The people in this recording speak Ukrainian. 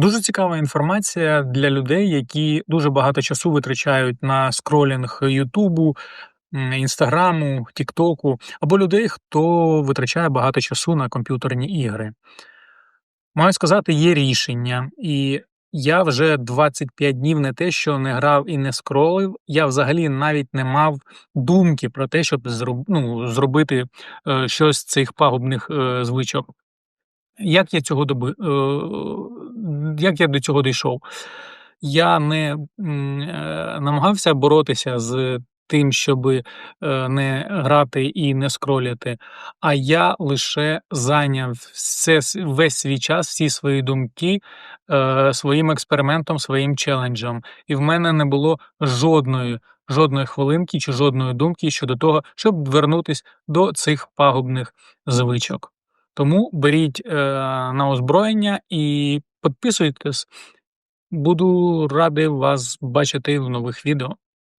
Дуже цікава інформація для людей, які дуже багато часу витрачають на скролінг "Ютубу", "Інстаграму", "Тіктоку", або людей, хто витрачає багато часу на комп'ютерні ігри. Маю сказати, є рішення, і я вже 25 днів не те, що не грав і не скролив, я взагалі навіть не мав думки про те, щоб ну, зробити, е, щось з цих пагубних, е, звичок. Як я цього доби е, як я до цього дійшов? Я не, е, намагався боротися з тим, щоби, е, не грати і не скролити, а я лише зайняв все весь свій час, всі свої думки, е, своїм експериментом, своїм челенджем. І в мене не було жодної, жодної хвилинки чи жодної думки щодо того, щоб вернутись до цих пагубних звичок. Тому беріть, е, на озброєння і підписуйтесь. Буду радий вас бачити в нових відео.